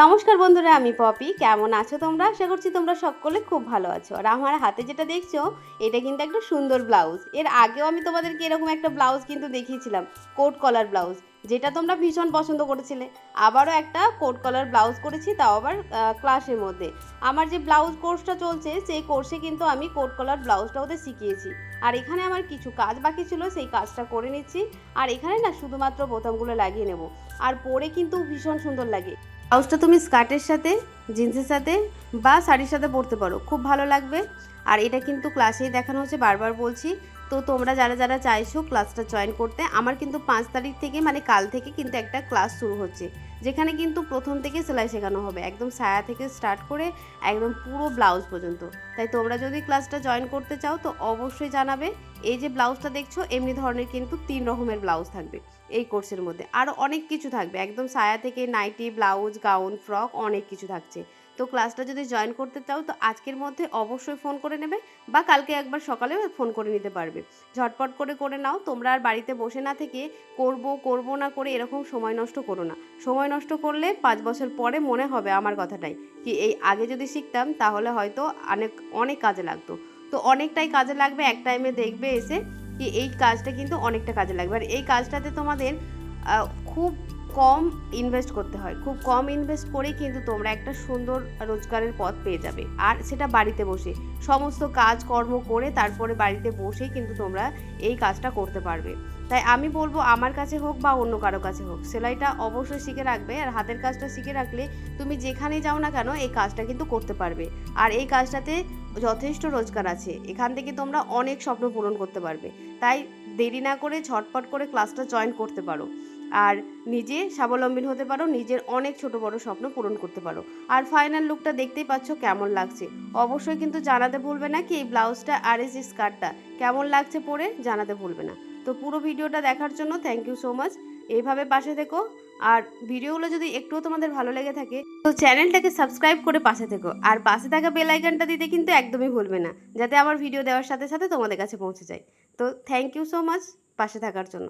নমস্কার বন্ধুরা, আমি পপি। কেমন আছো তোমরা? আশা করছি তোমরা সকলে খুব ভালো আছো। আর আমার হাতে যেটা দেখছ, এটা কিন্তু একটা সুন্দর ব্লাউজ। এর আগেও আমি তোমাদেরকে এরকম একটা ব্লাউজ কিন্তু দেখিয়েছিলাম, কোট কলার ব্লাউজ। যেটা তোমরা ভীষণ পছন্দ করেছিলে। আবারও একটা কোট কলার ব্লাউজ করেছি, তাও আবার ক্লাসের মধ্যে। আমার যে ব্লাউজ কোর্সটা চলছে, সেই কোর্সে কিন্তু আমি কোট কলার ব্লাউজটা ওদের শিখিয়েছি। আর এখানে আমার কিছু কাজ বাকি ছিল, সেই কাজটা করে নিচ্ছি। আর এখানে না শুধুমাত্র বোতামগুলো লাগিয়ে নেব। আর পরে কিন্তু ভীষণ সুন্দর লাগে। ব্লাউজটা তুমি স্কার্টের সাথে জিন্সের সাথে বা শাড়ির সাথে পরতে পারো, খুব ভালো লাগবে। আর এটা কিন্তু ক্লাসেই দেখানো হচ্ছে, বারবার বলছি। তো তোমরা যারা যারা চাইছো ক্লাসটা জয়েন করতে, আমার কিন্তু পাঁচ তারিখ থেকে মানে কাল থেকে কিন্তু একটা ক্লাস শুরু হচ্ছে, যেখানে কিন্তু প্রথম থেকে সেলাই শেখানো হবে, একদম সায়া থেকে স্টার্ট করে একদম পুরো ব্লাউজ পর্যন্ত। তাই তোমরা যদি ক্লাসটা জয়েন করতে চাও, তো অবশ্যই জানাবে, এই যে ব্লাউজটা দেখছ, এমনি ধরনের কিন্তু তিন রকমের ব্লাউজ থাকবে এই কোর্সের মধ্যে। আরও অনেক কিছু থাকবে, একদম সায়া থেকে নাইটি ব্লাউজ গাউন ফ্রক অনেক কিছু থাকছে। তো ক্লাসটা যদি জয়েন করতে চাও, তো আজকের মধ্যে অবশ্যই ফোন করে নেবে বা কালকে একবার সকালে ফোন করে নিতে পারবে। ঝটপট করে করে নাও, তোমরা আর বাড়িতে বসে না থেকে করব করব না করে এরকম সময় নষ্ট করো না। সময় নষ্ট করলে পাঁচ বছর পরে মনে হবে আমার কথাটাই কি এই আগে যদি শিখতাম, তাহলে হয়তো অনেক অনেক কাজে লাগতো। তো অনেকটাই কাজে লাগবে, এক টাইমে দেখবে এসে কি এই কাজটা কিন্তু অনেকটা কাজে লাগবে। আর এই কাজটাতে তোমাদের খুব কম ইনভেস্ট করতে হয়। খুব কম ইনভেস্ট করেই কিন্তু তোমরা একটা সুন্দর রোজগারের পথ পেয়ে যাবে। আর সেটা বাড়িতে বসে। সমস্ত কাজ কর্ম করে তারপরে বাড়িতে বসেই কিন্তু তোমরা এই কাজটা করতে পারবে। তাই আমি বলব আমার কাছে হোক বা অন্য কারও কাছে হোক, সেলাইটা অবশ্যই শিখে রাখবে। আর হাতের কাজটা শিখে রাখলে তুমি যেখানেই যাও না কেন এই কাজটা কিন্তু করতে পারবে। আর এই কাজটাতে যথেষ্ট রোজগার আছে। এখান থেকে তোমরা অনেক স্বপ্ন পূরণ করতে পারবে। তাই দেরি না করে ঝটপট করে ক্লাসটা জয়েন করতে পারো। আর নিজে স্বাবলম্বী হতে পারো, নিজের অনেক ছোট বড় স্বপ্ন পূরণ করতে পারো। আর ফাইনাল লুকটা দেখতেই পাচ্ছ কেমন লাগছে। অবশ্যই কিন্তু জানাতে ভুলবে না কি এই ব্লাউজটা আর এই স্কার্টটা কেমন লাগছে পরে জানাতে ভুলবে না। তো পুরো ভিডিওটা দেখার জন্য থ্যাংক ইউ সো মাচ এইভাবে পাশে থেকো। আর ভিডিওগুলো যদি একটুও তোমাদের ভালো লেগে থাকে, তো চ্যানেলটাকে সাবস্ক্রাইব করে পাশে থেকো। আর পাশে থাকা বেল আইকনটা দিতে কিন্তু একদমই ভুলবে না, যাতে আমার ভিডিও দেওয়ার সাথে সাথে তোমাদের কাছে পৌঁছে যায়। তো থ্যাংক ইউ সো মাচ পাশে থাকার জন্য।